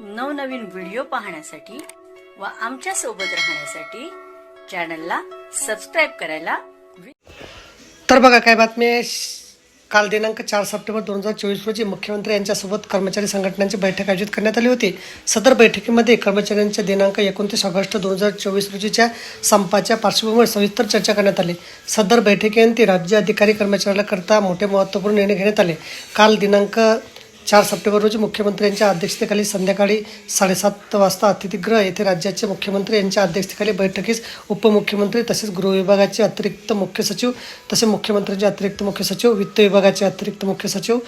नवनवीन व्हिडिओ पाहण्यासाठी व आमच्यासोबत राहण्यासाठी चॅनलला सबस्क्राईब करायला तर बघा काय बातमी आहे? श- काल दिनांक चार सप्टेंबर दोन हजार चोवीस रोजी मुख्यमंत्री यांच्यासोबत कर्मचारी संघटनांची बैठक आयोजित करण्यात आली होती. सदर बैठकीमध्ये कर्मचाऱ्यांच्या दिनांक एकोणतीस ऑगस्ट दोन हजार चोवीस रोजीच्या संपाच्या पार्श्वभूमीवर सविस्तर चर्चा करण्यात आली. सदर बैठकीअंती राज्य अधिकारी कर्मचाऱ्याला करता मोठे महत्त्वपूर्ण निर्णय घेण्यात आले. काल दिनांक चार सप्टेंबर रोजी मुख्यमंत्र्यांच्या अध्यक्षतेखाली संध्याकाळी साडेसात वाजता अतिथीगृह येथे राज्याचे मुख्यमंत्री यांच्या अध्यक्षतेखाली बैठकीस उपमुख्यमंत्री तसेच गृहविभागाचे अतिरिक्त मुख्य सचिव तसेच मुख्यमंत्र्यांचे अतिरिक्त मुख्य सचिव वित्त विभागाचे अतिरिक्त मुख्य सचिव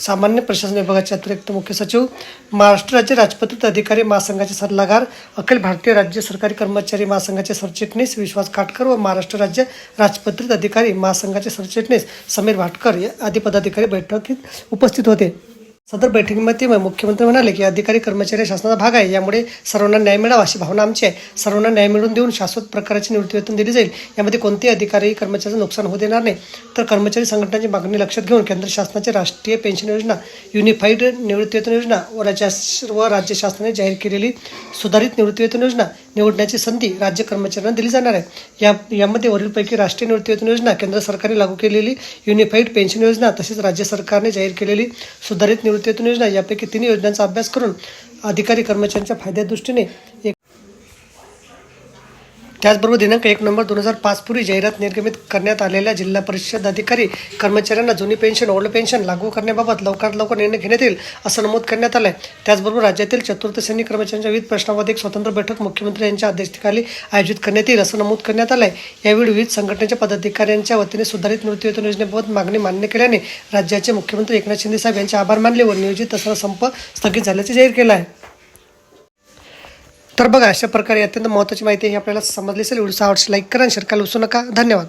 सामान्य प्रशासन विभागाचे अतिरिक्त मुख्य सचिव महाराष्ट्र राज्य राजपत्रित अधिकारी महासंघाचे सल्लागार अखिल भारतीय राज्य सरकारी कर्मचारी महासंघाचे सरचिटणीस विश्वास काटकर व महाराष्ट्र राज्य राजपत्रित अधिकारी महासंघाचे सरचिटणीस समीर भाटकर या आदी पदाधिकारी बैठकीत उपस्थित होते. सदर बैठकीमध्ये मुख्यमंत्री म्हणाले की अधिकारी कर्मचारी शासनाचा भाग आहे. यामुळे सर्वांना न्याय मिळावा अशी भावना आमची आहे. सर्वांना न्याय मिळवून देऊन शाश्वत प्रकाराचे निवृत्तीवेतन दिले दिली जाईल. यामध्ये कोणतेही अधिकारी कर्मचाऱ्याचं नुकसान होऊ देणार नाही. तर कर्मचारी संघटनाची मागणी लक्षात घेऊन केंद्र शासनाची राष्ट्रीय पेन्शन योजना युनिफाईड निवृत्तीवेतन योजना व राज्य व राज्य शासनाने जाहीर केलेली सुधारित निवृत्तीवेतन योजना निवडण्याची संधी राज्य कर्मचाऱ्यांना दिली जाणार आहे. या यामध्ये वरीलपैकी राष्ट्रीय निवृत्तीवेतन योजना केंद्र सरकारने लागू केलेली युनिफाईड पेन्शन योजना तसेच राज्य सरकारने जाहीर केलेली सुधारित निवृत्तीवेतन योजना यापैकी तिन्ही योजनांचा अभ्यास करून अधिकारी कर्मचाऱ्यांच्या फायद्या दृष्टीने एक त्याचबरोबर दिनांक एक नोव्हेंबर दोन हजार पाच पूर्वी जाहिरात निर्गमित करण्यात आलेल्या जिल्हा परिषद अधिकारी कर्मचाऱ्यांना जुनी पेन्शन ओल्ड पेन्शन लागू करण्याबाबत लवकरात लवकर निर्णय घेण्यात येईल असं नमूद करण्यात आलं आहे त्याचबरोबर राज्यातील चतुर्थश्रेणी कर्मचाऱ्यांच्या विविध प्रश्नावर एक स्वतंत्र बैठक मुख्यमंत्री यांच्या अध्यक्षतेखाली आयोजित करण्यात येईल असं नमूद करण्यात आलं आहे यावेळी विविध संघटनेच्या पदाधिकाऱ्यांच्या वतीने सुधारित मृत्यूवेतन योजनेबाबत मागणी मान्य केल्याने राज्याचे मुख्यमंत्री एकनाथ शिंदे साहेब यांचे आभार मानले व नियोजित असणारा संप स्थगित झाल्याचे जाहीर केलं आहे. तर बघा अशा प्रकारे अत्यंत महत्वाची माहिती ही आपल्याला समजली असेल. व्हिडिओ आवडस लाईक करा शेअर करायला विसरू नका. धन्यवाद.